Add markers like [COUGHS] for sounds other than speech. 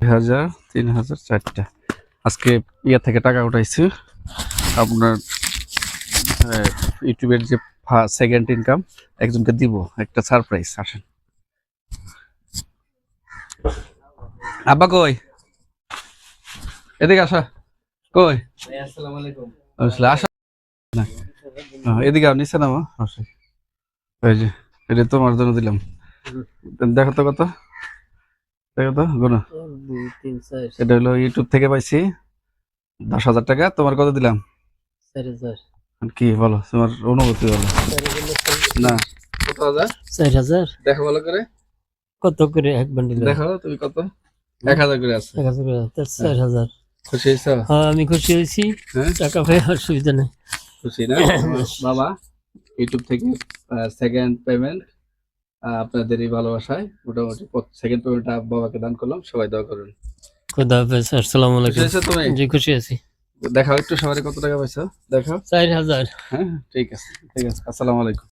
হাজার, তিন হাজার, চারটা। আজকে ইয়ে থেকে টাকা উঠাইছি। আপনার ইউটিউবের যে সেকেন্ড ইনকাম একজনকে দিব, একটা সারপ্রাইজ আসেন। আব্বা কই? এদিকে আসা। কই? আসা। এদিকে নিচে নামো। এই যে, এটা তোমার জন্য দিলাম। দেখো তো কত গোনা। এটা হলো ইউটিউব থেকে পাইছি। দশ হাজার টাকা তোমার কত দিলাম? চার হাজার। কি বলো তোমার অনুভূতি বলো। না। কত হাজার? চার হাজার। দেখো ভালো করে। কত করে এক বান্ডিল দেখো তুমি কত? এক হাজার করে আছে। এক হাজার করে চার হাজার। খুশি হয়েছো? হ্যাঁ আমি খুশি হয়েছি। হ্যাঁ? টাকা পেয়ে অসুবিধা নেই। খুশি না? [COUGHS] বাবা ইউটিউব থেকে সেকেন্ড পেমেন্ট আপনাদের এই ভালোবাসায়। মোটামুটি সেকেন্ড পেমেন্টটা বাবাকে দান করলাম সবাই দোয়া করুন খোদা হাফেজ আসসালামু আলাইকুম। জি খুশি আছি। দেখাও একটু সবাই কত টাকা পাইছো? দেখাও। চার হাজার। হ্যাঁ ঠিক আছে ঠিক আছে আসসালামু আলাইকুম।